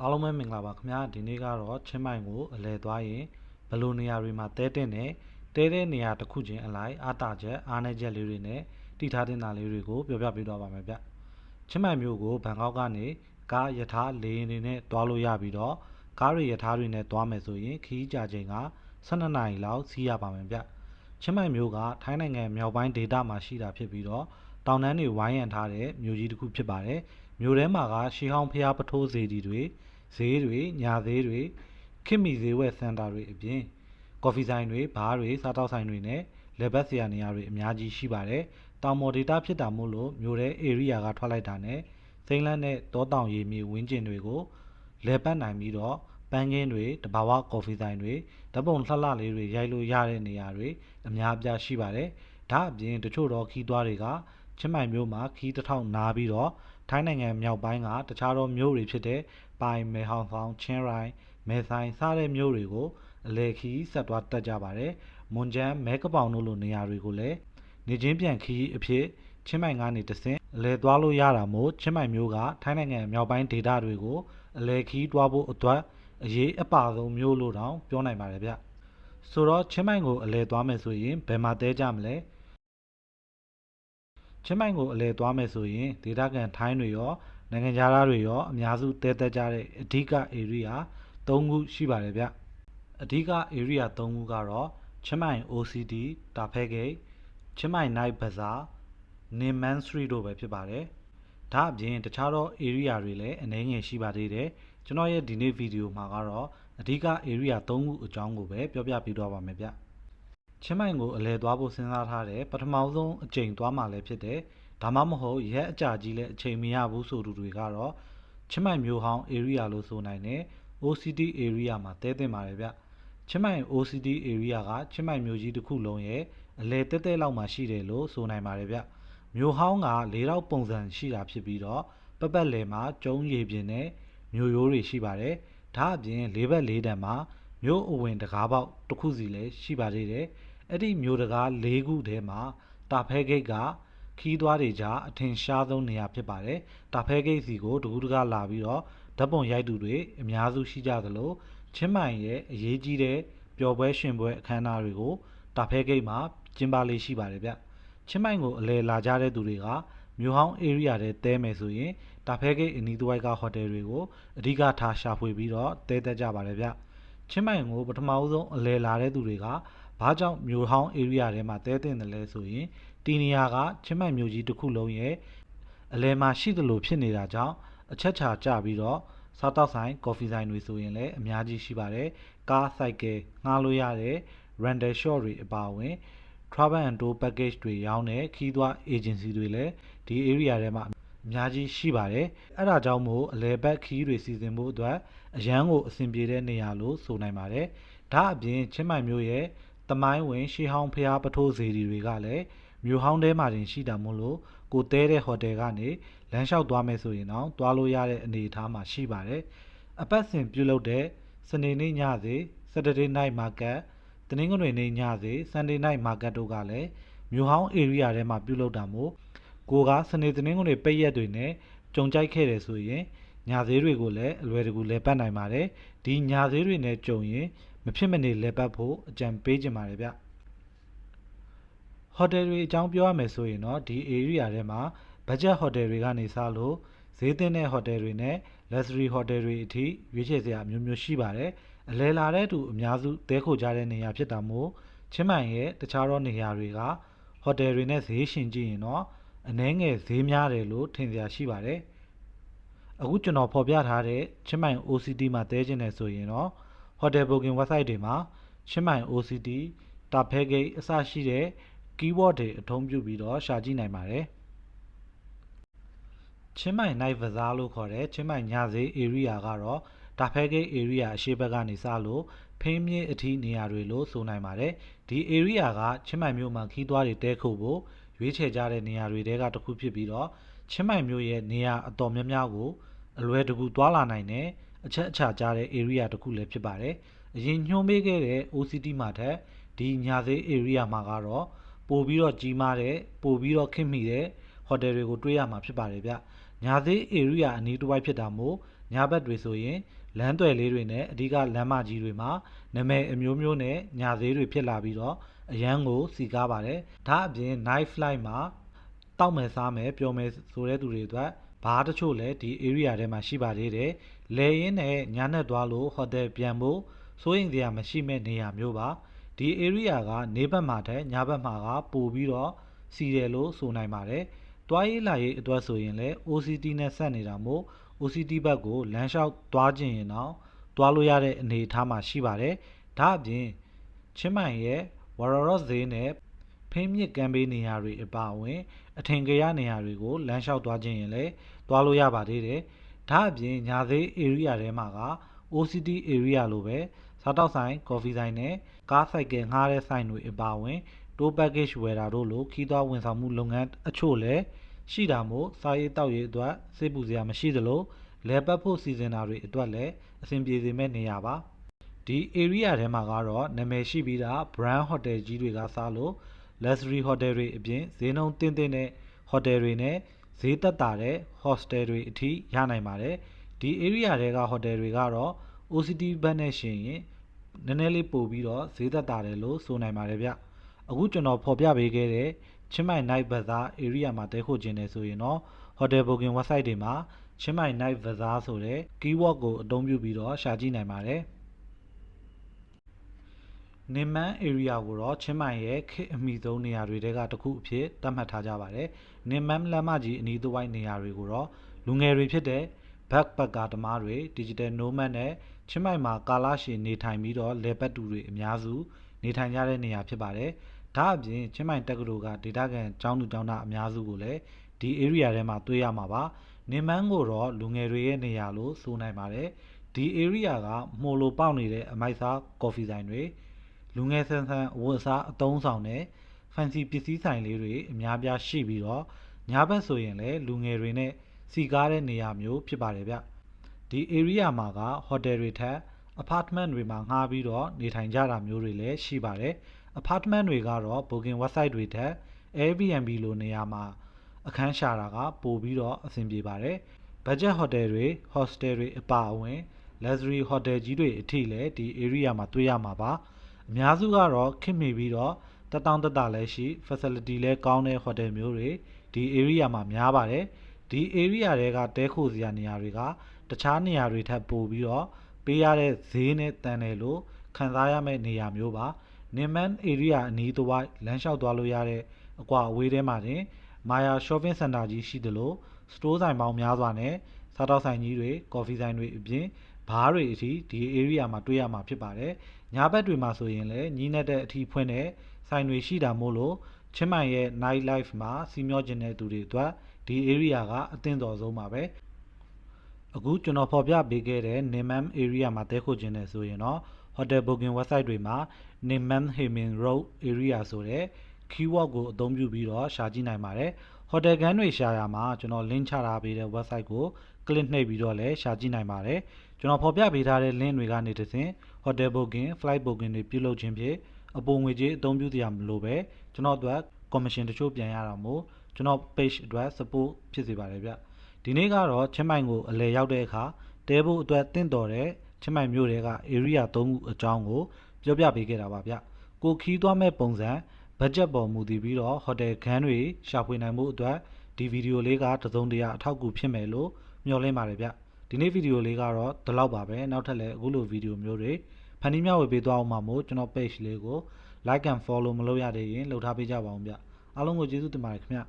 အားလုံးပဲမင်္ဂလာပါခင်ဗျာဒီနေ့ကတော့ချင်းမိုင်ကိုအလဲသွားရင်ဘယ်လိုနေရာတွေမှာတဲတဲ့နဲ့တဲတဲ့နေရာတစ်ခုချင်းအလိုက်အားတာချက်အားနည်းချက်လေးတွေနဲ့တိထားတင်တာလေးတွေကိုပြောပြပေးသွားပါမယ်ဗျချင်းမိုင်မျိုးကိုဘန်ကောက်ကနေကားယထာလေယာဉ်တွေနဲ့တွားလို့ရပြီးတော့ကားတွေယထာတွေနဲ့တွားမယ်ဆိုရင်ခီးကြချိန်က12နာရီလောက်စီးရပါမယ်ဗျချင်းမိုင်မျိုးကထိုင်းနိုင်ငံမြောက်ပိုင်းဒေသမှာရှိတာဖြစ်ပြီးတော့တောင်တန်းတွေဝိုင်းရံထားတဲ့မြို့ကြီးတစ်ခုဖြစ်ပါတယ် မြို့ထဲမှာကရှီဟောင်းဖျားပထိုးစေတီတွေဈေးတွေညာဈေးတွေခင်မီဈေးဝယ်စင်တာတွေအပြင်ကော်ဖီဆိုင်တွေဘားတွေစားတောက်ဆိုင်တွေနဲ့လက်ဘက်ဆရာနေရာတွေအများကြီးရှိပါတယ်တောင်မော်ဒေတာဖြစ်တာမို့လို့မြို့ထဲ area ကထွက်လိုက်တာနဲ့စိမ့်လန်းတဲ့တောတောင်ရေမြေဝင်းကျင်တွေကိုလဲပတ်နိုင်ပြီးတော့ပန်းကင်းတွေတဘာဝကော်ဖီဆိုင်တွေဓပုံလှလှလေးတွေရိုက်လို့ရတဲ့နေရာတွေအများအပြားရှိပါတယ်ဒါအပြင်တချို့တော့ခီးသွားတွေက ချင်းမိုင်မြို့မှာခီးတစ်ထောင်နားပြီးတော့ထိုင်းနိုင်ငံမြောက်ပိုင်းကတခြားသောမြို့တွေဖြစ်တဲ့ပိုင်မဲဟောင်ဆောင်ချင်းရိုင်မဲဆိုင်စတဲ့မြို့တွေကိုအလဲခီးဆက်သွားတက်ကြပါတယ်မွန်ဂျန်မဲကပောင်တို့လိုနေရာတွေကိုလည်းနေချင်းပြန်ခီးအဖြစ်ချင်းမိုင်ကနေတဆင့်အလဲသွားလို့ရတာမို့ချင်းမိုင်မျိုးကထိုင်းနိုင်ငံမြောက်ပိုင်းဒေသတွေကိုအလဲခီးတွားဖို့အတွက်အရေးအပါဆုံးမျိုးလို့တောင်ပြောနိုင်ပါတယ်ဗျဆိုတော့ချင်းမိုင်ကိုအလဲသွားမယ်ဆိုရင်ဘယ်မှာတဲကြမလဲ ချင်းမိုင်ကိုအလဲသွားမယ်ဆိုရင်ဒေသခံထိုင်းတွေရောနိုင်ငံခြားသားတွေရောအများစုတဲတက်ကြတဲ့အဓိက area ၃ခုရှိပါတယ်ဗျအဓိက area ၃ခုကတော့ချင်းမိုင် OCD တာဖဲဂိတ်ချင်းမိုင် night bazaar နေမန်စထရီတို့ပဲဖြစ်ပါတယ်ဒါအပြင်တခြားသော area တွေလည်းအနည်းငယ်ရှိပါသေးတယ်ကျွန်တော်ရဲ့ဒီနေ့ဗီဒီယိုမှာကတော့အဓိက area ၃ခုအကြောင်းကိုပဲပြောပြပေးသွားပါမယ်ဗျ ချင်းမိုင်ကိုအလဲသွားဖို့စဉ်းစားထားတဲ့ပထမဆုံးအကြိမ်သွားမှာလည်းဖြစ်တယ်ဒါမှမဟုတ်ရက်အကြာကြီးလည်းအချိန်မရဘူးဆိုသူတွေကတော့ချင်းမိုင်မျိုးဟောင်း area လို့ဆိုနိုင်တယ် OCD area မှာတဲတင်ပါတယ်ဗျချင်းမိုင် OCD area ကချင်းမိုင်မျိုးကြီးတစ်ခုလုံးရဲ့အလဲတဲတဲလောက်မှာရှိတယ်လို့ဆိုနိုင်ပါတယ်ဗျမျိုးဟောင်းက၄တော့ပုံစံရှိတာဖြစ်ပြီးတော့ပပတ်လယ်မှာကျုံးရည်ပြင်းနဲ့မျိုးရိုးတွေရှိပါတယ်ဒါအပြင်၄ဘက်၄တန်မှာမျိုးအဝင်တကားပေါက်တစ်ခုစီလည်းရှိပါသေးတယ် အဲ့ဒီမျိုးတကား၄ခုထဲမှာတာဖဲဂိတ်ကခီးသွားတွေကြားအထင်ရှားဆုံးနေရာဖြစ်ပါတယ်။တာဖဲဂိတ်စီကိုတကူးတကားလာပြီးတော့ဓာတ်ပုံရိုက်သူတွေအများစုရှိကြသလိုချင်းမိုင်ရဲ့အရေးကြီးတဲ့ပျော်ပွဲရှင်ပွဲအခမ်းအနားတွေကိုတာဖဲဂိတ်မှာကျင်းပလေးရှိပါတယ်ဗျ။ချင်းမိုင်ကိုအလဲလာကြတဲ့သူတွေကမြို့ဟောင်း area ထဲတဲမယ်ဆိုရင်တာဖဲဂိတ်အနီးတစ်ဝိုက်ကဟိုတယ်တွေကိုအဓိကထားရှာဖွေပြီးတော့တဲတက်ကြပါတယ်ဗျ။ချင်းမိုင်ကိုပထမဦးဆုံးအလဲလာတဲ့သူတွေက ဘာကြောင့်မြို့ဟောင်း area ထဲမှာတဲတင်တယ်လဲဆိုရင်တီနီယာကချင်းမိုင်မြို့ကြီးတစ်ခုလုံးရဲ့အလဲမှာရှိသလိုဖြစ်နေတာကြောင့်အချက်ချာကြပြီးတော့စားတောက်ဆိုင်ကော်ဖီဆိုင်တွေဆိုရင်လည်းအများကြီးရှိပါတယ်ကားဆိုင်ကယ်ငှားလို့ရတဲ့ rental shop တွေအပါအဝင် travel and tour package တွေရောင်းတဲ့ခီးသွွား agency တွေလည်းဒီ area ထဲမှာအများကြီးရှိပါတယ်အဲ့ဒါကြောင့်မို့အလဲဘက်ခီးတွေစီစဉ်ဖို့အတွက်အရန်ကိုအဆင်ပြေတဲ့နေရာလို့ဆိုနိုင်ပါတယ်ဒါအပြင်ချင်းမိုင်မျိုးရဲ့ တမိုင်းဝင်ရှေးဟောင်းဖျားပထိုးစေတီတွေကလည်းမြို့ဟောင်းထဲမှာတင်ရှိတာမို့လို့ကိုတဲတဲ့ဟိုတယ်ကနေလမ်းလျှောက်သွားမယ်ဆိုရင်တော့သွားလို့ရတဲ့အနေအထားမှာရှိပါတယ်အပတ်စဉ်ပြုလုပ်တဲ့စနေနေ့ညစီ Saturday night market တနင်္ဂနွေနေ့ညစီ Sunday night market တို့ကလည်းမြို့ဟောင်း area ထဲမှာပြုလုပ်တာမို့ကိုကစနေတနင်္ဂနွေပိတ်ရက်တွေနဲ့ကြုံကြိုက်ခဲ့တယ်ဆိုရင်ညာသေးတွေကိုလည်းအလွယ်တကူလဲပတ်နိုင်ပါတယ်ဒီညာသေးတွေနဲ့ကြုံရင် မဖြစ်မနေလဲပတ်ဖို့အကြံပေးကြပါတယ်ဗျဟိုတယ်တွေအကြောင်းပြောရမယ်ဆိုရင်တော့ဒီ area ထဲမှာ budget hotel တွေကနေစလို့ဈေးသင့်တဲ့ hotel တွေနဲ့ luxury hotel တွေအထိရွေးချယ်စရာအမျိုးမျိုးရှိပါတယ်အလဲလာတဲ့သူအများစုတဲခိုကြတဲ့နေရာဖြစ်တာမို့ချင်းမိုင်ရဲ့တခြားသောနေရာတွေကဟိုတယ်တွေနဲ့ဈေးရှင်ကြည့်ရင်တော့အနှဲငယ်ဈေးများတယ်လို့ထင်စရာရှိပါတယ်အခုကျွန်တော်ဖော်ပြထားတဲ့ချင်းမိုင် OCD မှာတဲကျင်တယ်ဆိုရင်တော့ hotel booking website တွေမှာချင်းမိုင် OCD တာဖဲဂိတ်အစရှိတဲ့ keyword တွေအသုံးပြုပြီးတော့ရှာကြည့်နိုင်ပါတယ်ချင်းမိုင် night bazaar လို့ခေါ်တဲ့ချင်းမိုင်ညဈေး area ကတော့တာဖဲဂိတ် area အရှိဘက်ကနေစလို့ဖင်းမြင့်အထီးနေရာတွေလို့ဆိုနိုင်ပါတယ်ဒီ area ကချင်းမိုင်မြို့မှာခီးသွွားတွေတဲခုဖို့ရွေးချယ်ကြတဲ့နေရာတွေတဲကတစ်ခုဖြစ်ပြီးတော့ချင်းမိုင်မြို့ရဲ့နေရာအတော်များများကိုအလွယ်တကူသွားလာနိုင်တဲ့ အချက်အချာကြတဲ့ area တစ်ခုလည်းဖြစ်ပါတယ်အရင်ညှိုးမေးခဲ့တဲ့ OCT မှာထက်ဒီညာဈေး area မှာကတော့ပို့ပြီးတော့ကြီးမားတဲ့ပို့ပြီးတော့ခင်မိတဲ့ဟိုတယ်တွေကိုတွေးရမှာဖြစ်ပါတယ်ဗျညာသေး area အနီးတစ်ဝိုက်ဖြစ်တာမို့ညာဘက်တွေဆိုရင်လမ်းသွယ်လေးတွေနဲ့အဓိကလမ်းမကြီးတွေမှာနာမည်အမျိုးမျိုးနဲ့ညာသေးတွေဖြစ်လာပြီးတော့အရန်ကိုစီကားပါတယ်ဒါအပြင် night flight မှာတောက်မယ်စားမယ်ပျော်မယ်ဆိုတဲ့သူတွေအတွက် ဘားတချို့လည်းဒီ area ထဲမှာရှိပါသေးတယ်လေရင်နဲ့ညနဲ့သွားလို့ဟိုတယ်ပြန်ဖို့စိုးရင်တရားမရှိမဲ့နေရာမျိုးပါဒီ area ကနေဘက်မှာတဲ့ညဘက်မှာကပို့ပြီးတော့စီတယ်လို့ဆိုနိုင်ပါတယ်တွားရေးလာရေးအတွက်ဆိုရင်လည်း OCT နဲ့ဆက်နေတာမို့ OCT ဘက်ကိုလမ်းလျှောက်သွားခြင်းရင်တော့သွားလို့ရတဲ့အနေအထားမှာရှိပါတယ်ဒါအပြင်ချင်းမိုင်ရဲ့ဝရရော့ဈေးနဲ့ဖင်းမြစ်ကမ်းဘေးနေရာတွေအပါအဝင် အထင်ကရနေရာတွေကိုလမ်းလျှောက်သွားခြင်းရင်လည်းသွားလို့ရပါသေးတယ်ဒါအပြင်ညာသေး area ထဲမှာက OCT area လိုပဲစားတောက်ဆိုင်ကော်ဖီဆိုင်နဲ့ကားဆိုင်ကယ်ငှားတဲ့ဆိုင်တွေအပါအဝင်တိုး package ဝယ်တာတို့လိုခီးသွွားဝန်ဆောင်မှုလုပ်ငန်းအချို့လည်းရှိတာမို့စားရေးတောက်ရေးအတွက်စိတ်ပူစရာမရှိသလိုလဲပတ်ဖို့စီစဉ်တာတွေအတွက်လည်းအဆင်ပြေစေမဲ့နေရာပါဒီ area ထဲမှာကတော့နာမည်ရှိပြီးသား brand hotel ကြီးတွေကစားလို့ luxury hotel တွေအပြင်ဈေးနှုန်းတင်းတင်းတဲ့ hotel တွေနဲ့ဈေးသက်သာတဲ့ hostel တွေအထိရနိုင်ပါတယ်ဒီ area တွေက hotel တွေကတော့ OCT ဘက်နဲ့ရှင်ရင်နည်းနည်းလေးပို့ပြီးတော့ဈေးသက်သာတယ်လို့ဆိုနိုင်ပါတယ်ဗျအခုကျွန်တော်ဖော်ပြပေးခဲ့တဲ့ချင်းမိုင် night bazaar area မှာတဲခိုခြင်းနေဆိုရင်တော့ hotel booking website တွေမှာချင်းမိုင် night bazaar ဆိုတဲ့ keyword ကိုအသုံးပြုပြီးတော့ရှာကြည့်နိုင်ပါတယ် နင်မန်း area ကိုတော့ချင်းမိုင်ရဲ့ခေတ်အမိဆုံးနေရာတွေထဲကတစ်ခုအဖြစ်သတ်မှတ်ထားကြပါတယ်။နင်မန်းလမ်းမကြီးအနီးတစ်ဝိုက်နေရာတွေကိုတော့လူငယ်တွေဖြစ်တဲ့ backpacker သမားတွေ digital nomad နဲ့ချင်းမိုင်မှာကာလရှည်နေထိုင်ပြီးတော့လေပတ်တူတွေအများစုနေထိုင်ကြတဲ့နေရာဖြစ်ပါတယ်။ဒါအပြင်ချင်းမိုင်တက္ကသိုလ်ကဒေတာကန်ကျောင်းသူကျောင်းသားအများစုကိုလည်းဒီ area ထဲမှာတွေ့ရမှာပါ။နင်မန်းကိုတော့လူငယ်တွေရဲ့နေရာလို့ဆိုနိုင်ပါတယ်။ဒီ area ကမှိုလိုပေါက်နေတဲ့အမိုက်စားကော်ဖီဆိုင်တွေ လူငယ်ဆန်းဆန်းအဝတ်အစားအသုံးဆောင်နဲ့ fancy ပစ္စည်းဆိုင်လေးတွေအများပြားရှိပြီးတော့ညဘက်ဆိုရင်လည်းလူငယ်တွေနဲ့စီကားတဲ့နေရာမျိုးဖြစ်ပါတယ်ဗျဒီ area မှာက hotel တွေထက် apartment တွေမှာငှားပြီးတော့နေထိုင်ကြတာမျိုးတွေလည်းရှိပါတယ် apartment တွေကတော့ booking website တွေထက် Airbnb လိုနေရာမှာအခန်းရှာတာကပိုပြီးတော့အဆင်ပြေပါတယ် budget hotel တွေ hostel တွေအပါအဝင် luxury hotel ကြီးတွေအထိလည်းဒီ area မှာတွေ့ရမှာပါ အများစုကတော့ခင်မိပြီးတော့တတောင်းတတလည်းရှိ facility လည်းကောင်းတဲ့ hotel မျိုးတွေဒီ area မှာများပါတယ်ဒီ area တွေကတဲခိုစရာနေရာတွေကတခြားနေရာတွေထပ်ပိုပြီးတော့ပေးရတဲ့ဈေးနဲ့တန်တယ်လို့ခံစားရမယ့်နေရာမျိုးပါနင်မန် area အနီးတစ်ဝိုက်လမ်းလျှောက်သွားလို့ရတဲ့အကွာအဝေးထဲမှာတင်မာယာ shopping center ကြီးရှိတယ်လို့စတိုးဆိုင်ပေါင်းများစွာနဲ့စားတောက်ဆိုင်ကြီးတွေကော်ဖီဆိုင်တွေအပြင် ဘားတွေအထိဒီ area မှာတွေ့ရမှာဖြစ်ပါတယ်။ညဘက်တွေမှာဆိုရင်လည်းညီးနဲ့တဲ့အထီးဖွင့်တဲ့ဆိုင်တွေရှိတာမို့လို့ချင်းမိုင်ရဲ့ night life မှာစီမျောကျင်တဲ့သူတွေအတွက်ဒီ area ကအသင့်တော်ဆုံးပါပဲ။အခုကျွန်တော်ဖော်ပြပေးခဲ့တဲ့ Nimam area မှာတဲခိုခြင်းနဲ့ဆိုရင်တော့ hotel booking website တွေမှာ Nimam Hemin Road area ဆိုတဲ့ keyword ကိုအသုံးပြုပြီးတော့ရှာကြည့်နိုင်ပါတယ်။ hotel ခန်းတွေရှာရမှာကျွန်တော် link ချထားပေးတဲ့ website ကို click နှိပ်ပြီးတော့လည်းရှာကြည့်နိုင်ပါတယ် ကျွန်တော်ဖော်ပြပေးထားတဲ့ link တွေကနေတဆင့် hotel booking flight booking တွေပြုလုပ်ခြင်းဖြင့်အပုံငွေကြေးအသုံးပြုတရားမလို့ပဲကျွန်တော်အတွက် commission တချို့ပြန်ရတာမို့ကျွန်တော် page အတွက် support ဖြစ်စေပါတယ်ဗျဒီနေ့ကတော့ချင်းမိုင်ကိုအလဲရောက်တဲ့အခါတဲဖို့အတွက်တင့်တော်တဲ့ချင်းမိုင်မြို့တွေက area ၃ခုအကြောင်းကိုပြောပြပေးခဲ့တာပါဗျကိုခီးသွားမဲ့ပုံစံဘတ်ဂျက်ပေါ်မူတည်ပြီးတော့ဟိုတယ်ခန်းတွေရှာဖွေနိုင်မှုအတွက်ဒီဗီဒီယိုလေးကတစုံတရာအထောက်အကူဖြစ်မယ်လို့မျှော်လင့်ပါတယ်ဗျ ဒီနေ့ဗီဒီယိုလေးကတော့ဒီလောက်ပါပဲနောက်ထပ်လည်းအခုလိုဗီဒီယိုမျိုးတွေဖန်တီးမျှဝေပေးသွားအောင်မှာမို့ကျွန်တော် page လေးကို like and follow မလုပ်ရသေးရင်လှုပ်ထားပေးကြပါအောင်ဗျအားလုံးကိုကျေးဇူးတင်ပါတယ်ခင်ဗျ